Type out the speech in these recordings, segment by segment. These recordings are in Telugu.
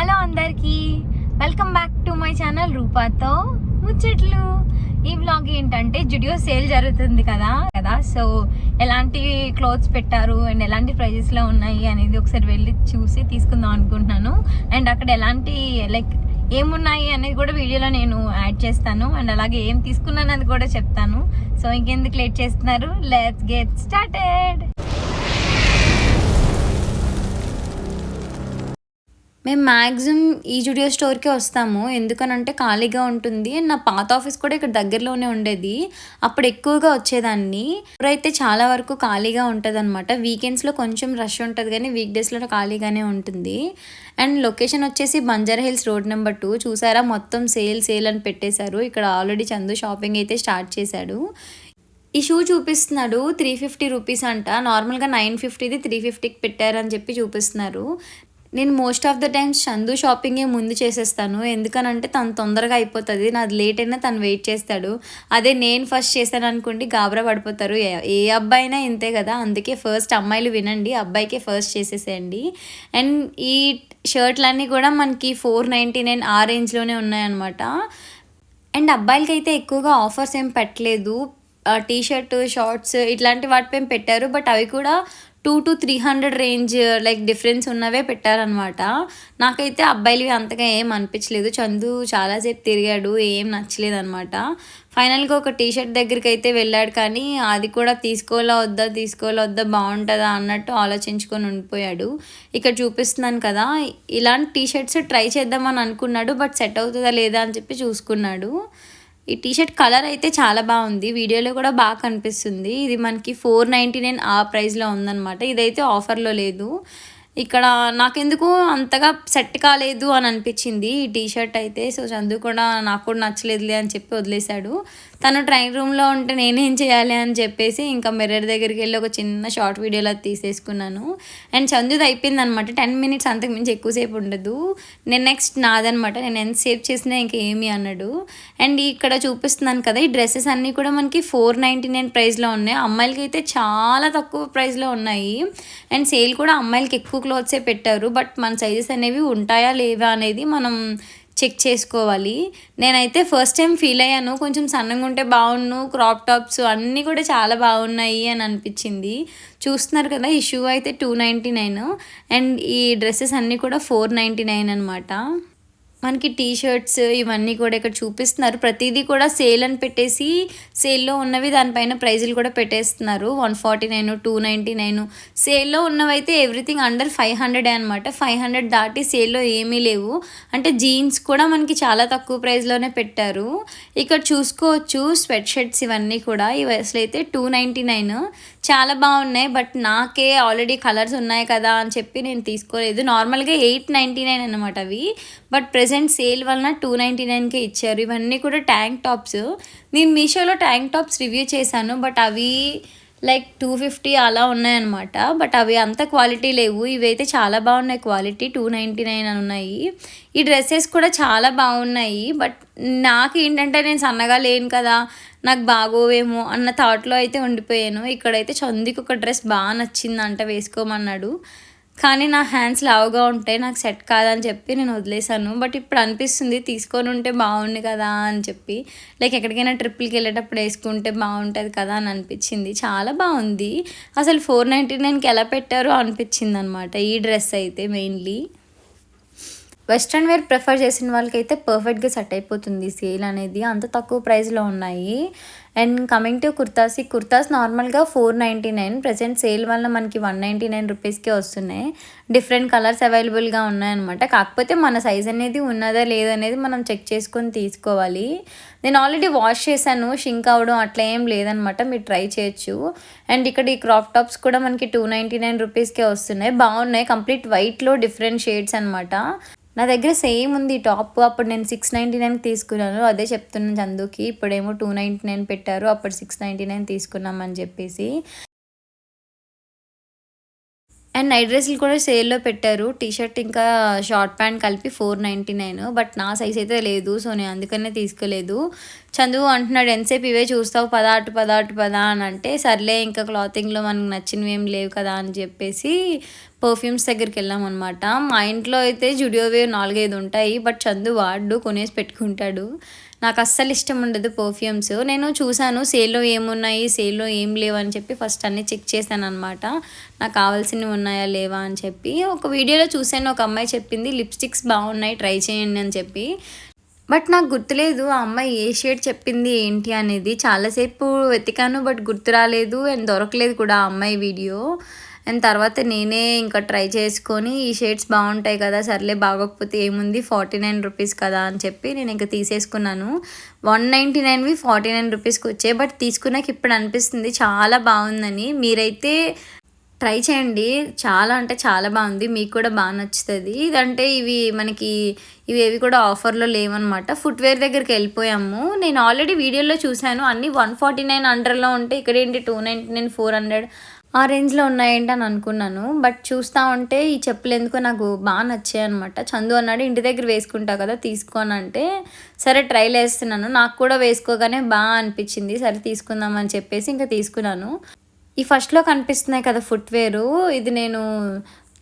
హలో అందరికీ. Welcome back to my channel రూపాతో ముచ్చట్లు. ఈ వ్లాగ్ ఏంటంటే జుడియో సేల్ జరుగుతుంది కదా కదా? సో ఎలాంటి క్లోత్స్ పెట్టారు అండ్ ఎలాంటి ప్రైజెస్లో ఉన్నాయి అనేది ఒకసారి వెళ్ళి చూసి తీసుకుందాం అనుకుంటున్నాను. అండ్ అక్కడ ఎలాంటి లైక్ ఏమున్నాయి అనేది కూడా వీడియోలో నేను యాడ్ చేస్తాను. అండ్ అలాగే ఏం తీసుకున్నాను అది కూడా చెప్తాను. సో ఇంకెందుకు లేట్ చేస్తున్నారు? లెట్స్ గెట్ స్టార్టెడ్ మేము మ్యాక్సిమం ఈ జుడియో స్టోర్కే వస్తాము. ఎందుకనంటే ఖాళీగా ఉంటుంది. అండ్ నా పాత ఆఫీస్ కూడా ఇక్కడ దగ్గరలోనే ఉండేది. అప్పుడు ఎక్కువగా వచ్చేదాన్ని. ఇప్పుడైతే చాలా వరకు ఖాళీగా ఉంటుంది అనమాట వీకెండ్స్లో కొంచెం రష్ ఉంటుంది కానీ వీక్ డేస్లో ఖాళీగానే ఉంటుంది. అండ్ లొకేషన్ వచ్చేసి Banjara Hills road number two. చూసారా? మొత్తం సేల్ సేల్ అని పెట్టేశారు. ఇక్కడ ఆల్రెడీ చందు షాపింగ్ అయితే స్టార్ట్ చేశాడు. ఈ షూ చూపిస్తున్నాడు త్రీ ఫిఫ్టీ రూపీస్ అంట. నార్మల్గా నైన్ ఫిఫ్టీది త్రీ ఫిఫ్టీకి పెట్టారని చెప్పి చూపిస్తున్నారు. నేను most of the times Chandu షాపింగే ముందు చేసేస్తాను. ఎందుకనంటే తను తొందరగా అయిపోతుంది. నాది లేట్ అయినా తను వెయిట్ చేస్తాడు. అదే నేను ఫస్ట్ చేశాను అనుకోండి గాబరా పడిపోతారు. ఏ- ఏ అబ్బాయి అయినా ఇంతే కదా. అందుకే ఫస్ట్ అమ్మాయిలు వినండి. అబ్బాయికే ఫస్ట్ చేసేసేయండి. అండ్ ఈ షర్ట్లన్నీ కూడా మనకి ఫోర్ నైంటీ నైన్ ఆ రేంజ్లోనే ఉన్నాయన్నమాట. అండ్ అబ్బాయిలకైతే ఎక్కువగా ఆఫర్స్ ఏం పెట్టలేదు. టీ షర్ట్ షార్ట్స్ ఇట్లాంటి వాటిపై పెట్టారు. బట్ అవి కూడా two to three hundred range like difference ఉన్నవే పెట్టారనమాట. నాకైతే అబ్బాయిలవి అంతగా ఏం అనిపించలేదు. చందు చాలాసేపు తిరిగాడు ఏం నచ్చలేదు అనమాట ఫైనల్గా ఒక టీ షర్ట్ దగ్గరికి అయితే వెళ్ళాడు కానీ అది కూడా తీసుకోవాలా వద్దా తీసుకోవాలా వద్దా బాగుంటుందా అన్నట్టు ఆలోచించుకొని ఉండిపోయాడు. ఇక్కడ చూపిస్తున్నాను కదా ఇలాంటి టీ షర్ట్స్ ట్రై చేద్దామని అనుకున్నాడు బట్ సెట్ అవుతుందా లేదా అని చెప్పి చూసుకున్నాడు. ఈ టీ షర్ట్ కలర్ అయితే చాలా బాగుంది. వీడియోలో కూడా బాగా కనిపిస్తుంది. ఇది మనకి ఫోర్ నైంటీ నైన్ ఆ ప్రైస్లో ఉందన్నమాట. ఇదైతే ఆఫర్లో లేదు. ఇక్కడ నాకెందుకు అంతగా సెట్ కాలేదు అని అనిపించింది ఈ టీ షర్ట్ అయితే. సో చందు కూడా నాకు కూడా నచ్చలేదులే అని చెప్పి వదిలేశాడు. తను ట్రైన్ రూమ్లో ఉంటే నేనేం చేయాలి అని చెప్పేసి ఇంకా మిర్రర్ దగ్గరికి వెళ్ళి ఒక చిన్న షార్ట్ వీడియోలో తీసేసుకున్నాను. అండ్ చందుది అయిపోయింది అనమాట టెన్ మినిట్స్ అంతకు మించి ఎక్కువసేపు ఉండదు. నేను నెక్స్ట్ నాదనమాట. నేను ఎంతసేపు చేసినా ఇంకేమి అన్నాడు అండ్ ఇక్కడ చూపిస్తున్నాను కదా ఈ డ్రెస్సెస్ అన్నీ కూడా మనకి ఫోర్ నైంటీ నైన్ ప్రైస్లో ఉన్నాయి. అమ్మాయిలకి అయితే చాలా తక్కువ ప్రైస్లో ఉన్నాయి. అండ్ సేల్ కూడా అమ్మాయిలకి ఎక్కువ క్లోత్సే పెట్టారు. బట్ మన సైజెస్ అనేవి ఉంటాయా లేవా అనేది మనం చెక్ చేసుకోవాలి. నేనైతే ఫస్ట్ టైం ఫీల్ అయ్యాను. కొంచెం సన్నగా ఉంటే బాగుండు క్రాప్ టాప్స్ అన్నీ కూడా చాలా బాగున్నాయి అని అనిపించింది. చూస్తున్నారు కదా ఈ షూ అయితే టూ నైంటీ నైన్ అండ్ ఈ డ్రెస్సెస్ అన్నీ కూడా ఫోర్ నైంటీ నైన్ అనమాట మనకి టీ షర్ట్స్ ఇవన్నీ కూడా ఇక్కడ చూపిస్తున్నారు. ప్రతిదీ కూడా సేల్ అని పెట్టేసి సేల్లో ఉన్నవి దానిపైన ప్రైజులు కూడా పెట్టేస్తున్నారు. One forty nine two ninety nine సేల్లో ఉన్నవైతే ఎవ్రీథింగ్ అండర్ ఫైవ్ హండ్రెడ్ అనమాట ఫైవ్ హండ్రెడ్ దాటి సేల్లో ఏమీ లేవు. అంటే జీన్స్ కూడా మనకి చాలా తక్కువ ప్రైస్లోనే పెట్టారు. ఇక్కడ చూసుకోవచ్చు స్వెట్ షర్ట్స్ ఇవన్నీ కూడా. ఇవి అసలు అయితే టూ నైంటీ నైన్ చాలా బాగున్నాయి బట్ నాకే ఆల్రెడీ కలర్స్ ఉన్నాయి కదా అని చెప్పి నేను తీసుకోలేదు. నార్మల్గా ఎయిట్ నైంటీ నైన్ అనమాట అవి. బట్ ప్రెసెంట్ సేల్ వలన టూ నైంటీ నైన్కే ఇచ్చారు. ఇవన్నీ కూడా ట్యాంక్ టాప్స్. నేను మీషోలో ట్యాంక్ టాప్స్ రివ్యూ చేశాను బట్ అవి లైక్ టూ ఫిఫ్టీ అలా ఉన్నాయన్నమాట. బట్ అవి అంత క్వాలిటీ లేవు. ఇవైతే చాలా బాగున్నాయి. క్వాలిటీ టూ నైంటీ నైన్ అని ఉన్నాయి. ఈ డ్రెస్సెస్ కూడా చాలా బాగున్నాయి. బట్ నాకు ఏంటంటే నేను సన్నగా లేను కదా నాకు బాగోవేమో అన్న థాట్లో అయితే ఉండిపోయాను. ఇక్కడైతే చందికి ఒక డ్రెస్ బాగా నచ్చిందంట వేసుకోమన్నాడు. కానీ నా హ్యాండ్స్ లావుగా ఉంటాయి నాకు సెట్ కాదని చెప్పి నేను వదిలేశాను. బట్ ఇప్పుడు అనిపిస్తుంది తీసుకొని ఉంటే బాగుంది కదా అని చెప్పి. లైక్ ఎక్కడికైనా ట్రిప్లకి వెళ్ళేటప్పుడు వేసుకుంటే బాగుంటుంది కదా అని అనిపించింది. చాలా బాగుంది. అసలు ఫోర్ నైంటీ నైన్కి ఎలా పెట్టారో అనిపించింది అనమాట ఈ డ్రెస్ అయితే మెయిన్లీ వెస్ట్రన్ వేర్ ప్రిఫర్ చేసిన వాళ్ళకైతే పర్ఫెక్ట్గా సెట్ అయిపోతుంది సేల్ అనేది. అంత తక్కువ ప్రైస్లో ఉన్నాయి. అండ్ కమింగ్ టు కుర్తాస్ ఈ కుర్తాస్ నార్మల్గా four ninety nine present sale వల్ల మనకి వన్ నైంటీ నైన్ రూపీస్కే వస్తున్నాయి. డిఫరెంట్ కలర్స్ అవైలబుల్గా ఉన్నాయన్నమాట. కాకపోతే మన సైజ్ అనేది ఉన్నదా లేదనేది మనం చెక్ చేసుకొని తీసుకోవాలి. నేను ఆల్రెడీ వాష్ చేశాను షింక్ అవడం అట్లా ఏం లేదనమాట మీరు ట్రై చేయొచ్చు. అండ్ ఇక్కడ ఈ క్రాప్ టాప్స్ కూడా మనకి టూ నైంటీ నైన్ రూపీస్కే వస్తున్నాయి. బాగున్నాయి. కంప్లీట్ వైట్లో డిఫరెంట్ షేడ్స్ అనమాట నా దగ్గర సేమ్ ఉంది టాప్. అప్పుడు నేను సిక్స్ నైంటీ నైన్కి తీసుకున్నాను. అదే చెప్తున్నాను చందుకి. ఇప్పుడేమో టూ నైంటీ నైన్ పెట్టారు. అప్పుడు సిక్స్ నైంటీ నైన్ తీసుకున్నామని చెప్పేసి. అండ్ నైట్ డ్రెస్సులు కూడా సేల్లో పెట్టారు. టీ షర్ట్ ఇంకా షార్ట్ ప్యాంట్ కలిపి ఫోర్ నైంటీ నైన్ బట్ నా సైజ్ అయితే లేదు. సో నేను అందుకనే తీసుకోలేదు. చందు అంటున్నాడు ఎంతసేపు ఇవే చూస్తావు? పదా అటు పదా అటు పదా అని అంటే సర్లే ఇంకా క్లాతింగ్లో మనకు నచ్చినవి ఏం లేవు కదా అని చెప్పేసి పర్ఫ్యూమ్స్ దగ్గరికి వెళ్ళాం అనమాట మా ఇంట్లో అయితే జుడియోవే నాలుగైదు ఉంటాయి బట్ చందు వాడు కొనేసి పెట్టుకుంటాడు. నాకు అస్సలు ఇష్టం ఉండదు పర్ఫ్యూమ్స్ నేను చూశాను సేల్లో ఏమున్నాయి సేల్లో ఏం లేవు అని చెప్పి ఫస్ట్ అన్నీ చెక్ చేశాను అనమాట నాకు కావాల్సినవి ఉన్నాయా లేవా అని చెప్పి. ఒక వీడియోలో చూశాను ఒక అమ్మాయి చెప్పింది లిప్స్టిక్స్ బాగున్నాయి ట్రై చేయండి అని చెప్పి. బట్ నాకు గుర్తులేదు ఆ అమ్మాయి ఏ షేడ్ చెప్పింది ఏంటి అనేది. చాలాసేపు వెతికాను బట్ గుర్తు రాలేదు అండ్ దొరకలేదు కూడా ఆ అమ్మాయి వీడియో అండ్ తర్వాత నేనే ఇంకా ట్రై చేసుకొని ఈ షేడ్స్ బాగుంటాయి కదా సర్లే బాగోకపోతే ఏముంది? ఫార్టీ నైన్ రూపీస్ కదా అని చెప్పి నేను ఇంకా తీసేసుకున్నాను. వన్ నైంటీ నైన్వి ఫార్టీ నైన్ రూపీస్కి వచ్చాయి. బట్ తీసుకున్నాక ఇప్పుడు అనిపిస్తుంది చాలా బాగుందని. మీరైతే ట్రై చేయండి. చాలా అంటే చాలా బాగుంది. మీకు కూడా బాగా నచ్చుతుంది. ఇదంటే ఇవి మనకి ఇవి ఏవి కూడా ఆఫర్లో లేవన్నమాట. ఫుట్వేర్ దగ్గరికి వెళ్ళిపోయాము. నేను ఆల్రెడీ వీడియోలో చూశాను. అన్నీ వన్ ఫార్టీ నైన్ అండర్లో ఉంటే ఇక్కడ ఏంటి two ninety nine four hundred ఆ రేంజ్లో ఉన్నాయేంటి అని అనుకున్నాను. బట్ చూస్తూ ఉంటే ఈ చెప్పులు ఎందుకో నాకు బాగా నచ్చాయి అనమాట చందు అన్నాడు ఇంటి దగ్గర వేసుకుంటా కదా తీసుకోని అంటే సరే ట్రైల్ వేస్తున్నాను. నాకు కూడా వేసుకోగానే బాగా అనిపించింది. సరే తీసుకుందామని చెప్పేసి ఇంకా తీసుకున్నాను. ఈ ఫస్ట్లో కనిపిస్తున్నాయి కదా ఫుట్వేరు. ఇది నేను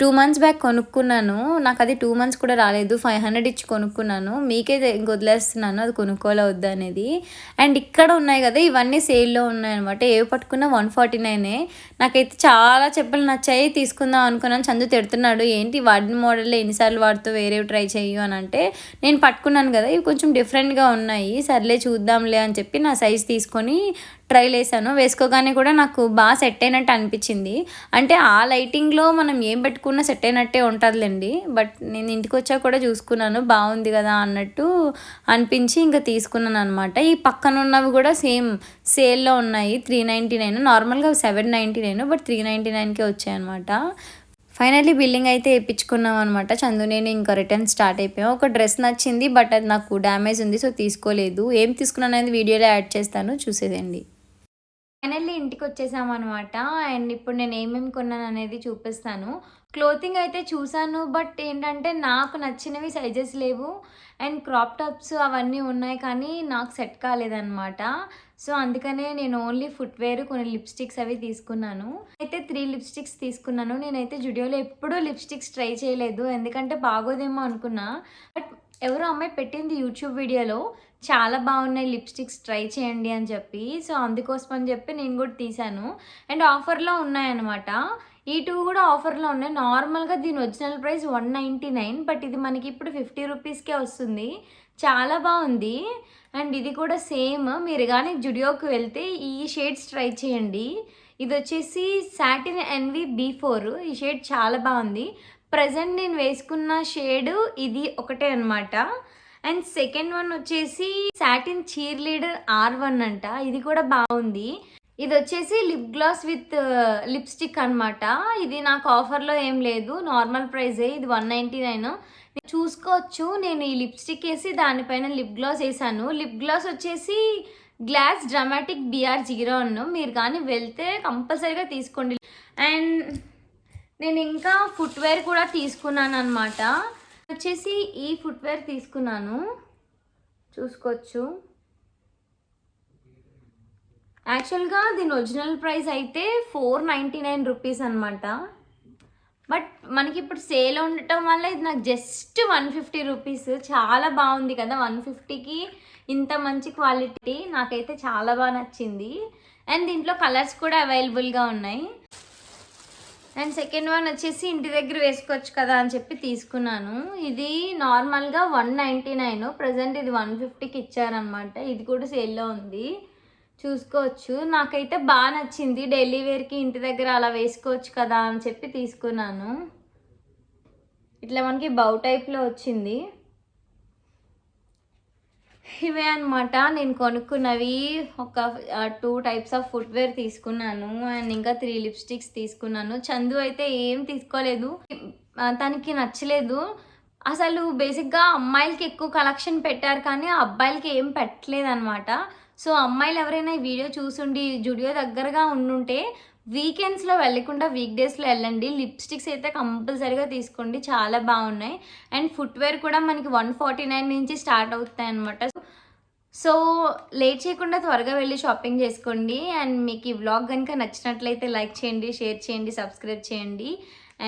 టూ మంత్స్ బ్యాక్ కొనుక్కున్నాను. నాకు అది టూ మంత్స్ కూడా రాలేదు. ఫైవ్ హండ్రెడ్ ఇచ్చి కొనుక్కున్నాను. మీకే ఇంక వదిలేస్తున్నాను. అది కొనుక్కోలే వద్దు అనేది. అండ్ ఇక్కడ ఉన్నాయి కదా ఇవన్నీ సేల్లో ఉన్నాయి అనమాట ఏవి పట్టుకున్నా వన్ ఫార్టీ నైనే. నాకైతే చాలా చెప్పులు నచ్చాయి. తీసుకుందాం అనుకున్నాను. చందు తిడుతున్నాడు. ఏంటి వాడిన మోడల్లో ఎన్నిసార్లు వాడుతూ వేరేవి ట్రై చేయు అని అంటే నేను పట్టుకున్నాను కదా. ఇవి కొంచెం డిఫరెంట్గా ఉన్నాయి. సర్లే చూద్దాంలే అని చెప్పి నా సైజ్ తీసుకొని ట్రైల్ వేసాను వేసుకోగానే కూడా నాకు బాగా సెట్ అయినట్టు అనిపించింది. అంటే ఆ లైటింగ్లో మనం ఏం పెట్టుకున్నా సెట్ అయినట్టే ఉంటుందిలేండి. బట్ నేను ఇంటికి వచ్చాక కూడా చూసుకున్నాను. బాగుంది కదా అన్నట్టు అనిపించి ఇంకా తీసుకున్నాను అనమాట ఈ పక్కన ఉన్నవి కూడా సేమ్ సేల్లో ఉన్నాయి. Three ninety nine. నార్మల్గా seven ninety nine but three ninety నైన్కే వచ్చాయన్నమాట ఫైనల్లీ బిల్లింగ్ అయితే వేయించుకున్నాం అనమాట చందు నేను ఇంకా రిటర్న్ స్టార్ట్ అయిపోయాం. ఒక డ్రెస్ నచ్చింది బట్ అది నాకు డ్యామేజ్ ఉంది సో తీసుకోలేదు. ఏం తీసుకున్నాను అనేది వీడియోలో యాడ్ చేస్తాను. చూసేదండి ఫైనల్లీ ఇంటికి వచ్చేసామన్నమాట అండ్ ఇప్పుడు నేను ఏమేమి కొన్నాను అనేది చూపిస్తాను. క్లోతింగ్ అయితే చూసాను బట్ ఏంటంటే నాకు నచ్చినవి సైజెస్ లేవు. అండ్ క్రాప్ టాప్స్ అవన్నీ ఉన్నాయి కానీ నాకు సెట్ కాలేదన్నమాట. సో అందుకనే నేను ఓన్లీ ఫుట్వేర్ కొన్ని లిప్స్టిక్స్ అవి తీసుకున్నాను. అయితే త్రీ లిప్స్టిక్స్ తీసుకున్నాను. నేనైతే జుడియోలో ఎప్పుడూ లిప్స్టిక్స్ ట్రై చేయలేదు. ఎందుకంటే బాగోదేమో అనుకున్నా. బట్ ఎవరో అమ్మాయి పెట్టింది యూట్యూబ్ వీడియోలో చాలా బాగున్నాయి లిప్స్టిక్స్ ట్రై చేయండి అని చెప్పి. సో అందుకోసం అని చెప్పి నేను కూడా తీశాను. అండ్ ఆఫర్లో ఉన్నాయన్నమాట. ఈ టూ కూడా ఆఫర్లో ఉన్నాయి. నార్మల్గా దీని original price one ninety nine but ఇది మనకి ఇప్పుడు ఫిఫ్టీ రూపీస్కే వస్తుంది. చాలా బాగుంది. అండ్ ఇది కూడా సేమ్. మీరు కానీ జుడియోకి వెళ్తే ఈ షేడ్స్ ట్రై చేయండి. ఇది వచ్చేసి సాటిన్ ఎన్వి బీ ఫోర్. ఈ షేడ్ చాలా బాగుంది. ప్రజెంట్ నేను వేసుకున్న షేడ్ ఇది ఒకటే అనమాట అండ్ సెకండ్ వన్ వచ్చేసి satin cheerleader R one అంట. ఇది కూడా బాగుంది. ఇది వచ్చేసి లిప్ గ్లాస్ విత్ లిప్స్టిక్ అనమాట ఇది నాకు ఆఫర్లో ఏం లేదు. నార్మల్ ప్రైజే ఇది వన్ నైంటీ నైన్ చూసుకోవచ్చు. నేను ఈ లిప్స్టిక్ వేసి దానిపైన లిప్ గ్లాస్ వేసాను. లిప్ గ్లాస్ వచ్చేసి గ్లాస్ డ్రామాటిక్ బిఆర్ జీరో అన్ను. మీరు కానీ వెళ్తే కంపల్సరీగా తీసుకోండి. అండ్ నేను ఇంకా ఫుట్వేర్ కూడా తీసుకున్నాను అనమాట వచ్చేసి ఈ ఫుట్వేర్ తీసుకున్నాను. చూసుకోవచ్చు. యాక్చువల్గా దీని ఒరిజినల్ ప్రైస్ అయితే ఫోర్ నైంటీ నైన్ రూపీస్ అనమాట బట్ మనకి ఇప్పుడు సేల్ ఉండటం వల్ల ఇది నాకు జస్ట్ వన్ ఫిఫ్టీ రూపీస్ చాలా బాగుంది కదా వన్ ఫిఫ్టీకి ఇంత మంచి క్వాలిటీ నాకైతే చాలా బాగా నచ్చింది. అండ్ దీంట్లో కలర్స్ కూడా అవైలబుల్గా ఉన్నాయి. అండ్ సెకండ్ వన్ వచ్చేసి ఇంటి దగ్గర వేసుకోవచ్చు కదా అని చెప్పి తీసుకున్నాను. ఇది నార్మల్గా వన్ నైంటీ నైన్ ప్రజెంట్ ఇది వన్ ఫిఫ్టీకి ఇచ్చారనమాట ఇది కూడా సేల్లో ఉంది. చూసుకోవచ్చు. నాకైతే బాగా నచ్చింది. డైలీ వేర్కి ఇంటి దగ్గర అలా వేసుకోవచ్చు కదా అని చెప్పి తీసుకున్నాను. ఇట్లా మనకి బౌ టైప్లో వచ్చింది. ఇవే అనమాట నేను కొనుక్కున్నవి ఒక టూ టైప్స్ ఆఫ్ ఫుట్వేర్ తీసుకున్నాను. అండ్ ఇంకా త్రీ లిప్స్టిక్స్ తీసుకున్నాను. చందు అయితే ఏం తీసుకోలేదు. తనకి నచ్చలేదు. అసలు బేసిక్గా అమ్మాయిలకి ఎక్కువ కలెక్షన్ పెట్టారు కానీ అబ్బాయిలకి ఏం పెట్టలేదు అనమాట సో అమ్మాయిలు ఎవరైనా ఈ వీడియో చూసుండి జుడియో దగ్గరగా ఉండుంటే వీకెండ్స్లో వెళ్ళకుండా వీక్ డేస్లో వెళ్ళండి. లిప్స్టిక్స్ అయితే కంపల్సరీగా తీసుకోండి. చాలా బాగున్నాయి. అండ్ ఫుట్వేర్ కూడా మనకి వన్ ఫార్టీ నైన్ నుంచి స్టార్ట్ అవుతాయి అనమాట సో లేట్ చేయకుండా త్వరగా వెళ్ళి షాపింగ్ చేసుకోండి. అండ్ మీకు ఈ వ్లాగ్ కనుక నచ్చినట్లయితే లైక్ చేయండి షేర్ చేయండి సబ్స్క్రైబ్ చేయండి.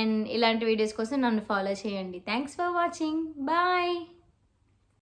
అండ్ ఇలాంటి వీడియోస్ కోసం నన్ను ఫాలో చేయండి. Thanks for watching bye